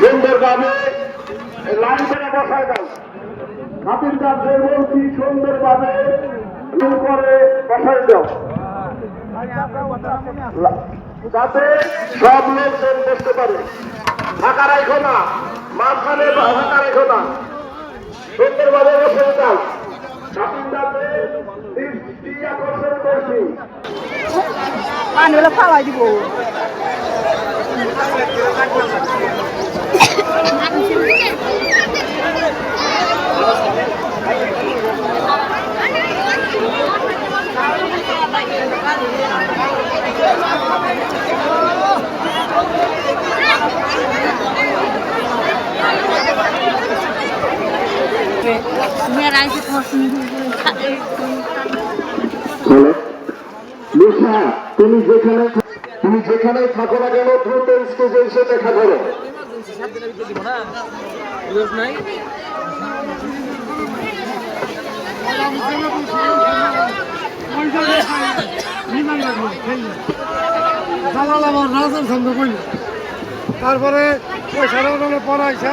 সুন্দরভাবে করে বসায় দাও। খাতিরদারদের বলছি সুন্দরভাবে লাইন করে বসায় দাও। যাতে সব লোকজন বসতে পারে। ফাঁকা রাখো না, মাঝখানে ফাঁকা রাখো না। সুন্দরভাবে বসে দাও। খাতিরদারদের দৃষ্টি ফালাই দিব। মেয়েরা এসে পছন্দ বলো তুমি যেখানে তুমি যেখানে থাকো না কেন দ্রুত স্টেজে এসে দেখা করো। তারপরে ওখানে পড়াইছা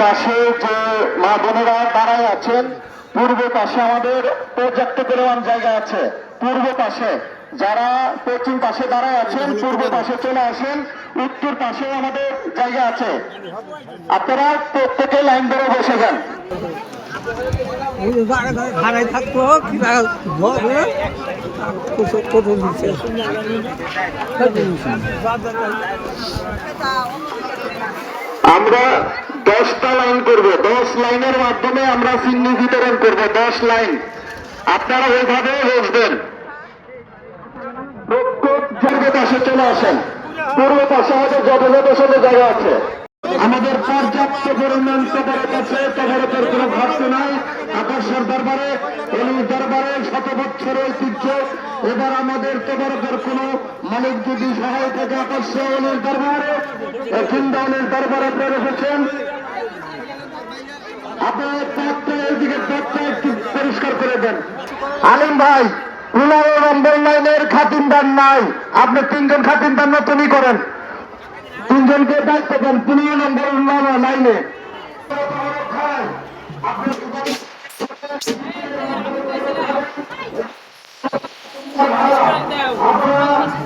পাশে যে মা বোনেরা দাঁড়ায় আছেন, পূর্ব পাশে আমাদের পর্যাপ্ত পরিমাণ জায়গা আছে। পূর্ব পাশে যারা পশ্চিম পাশে দাঁড়ায় আছেন পূর্ব পাশে চলে আসেন উত্তর পাশে আমাদের জায়গা আছে। আপনারা প্রত্যেকে লাইন ধরে বসে যান। ভাড়ায় থাকতো আমরা দশটা লাইন করব। দশ লাইনের মাধ্যমে আমরা চিহ্ন বিতরণ করব দশ লাইন। আপনারা ওইভাবে বসবেন। পাশে চলে আসেন। পূর্ব পাশে আমাদের যথাযথ সাথে জায়গা আছে। আমাদের পর্যাপ্ত পরিমাণ তবরক আছে তবরকের কোনো ঘাটতি নাই। আকাশের দরবারে অলির দরবারে শত বছর ঐতিহ্য। এবার আমাদের তবরকের কোনো মালিক যদি সহায় থাকে আকাশে অলির দরবারে কিংবা অলির দরবারে আপনারা রেখেছেন আপনার পথটা এইদিকে পথটা একটু পরিষ্কার করে দেন। আলিম ভাই পনেরো নম্বর লাইনের খাতিমদার নাই। আপনি তিনজন খাতিনদার নতুনই করেন। তিনজনকে দায়িত্ব দেন পনেরো নম্বর লাইনে। আপনারা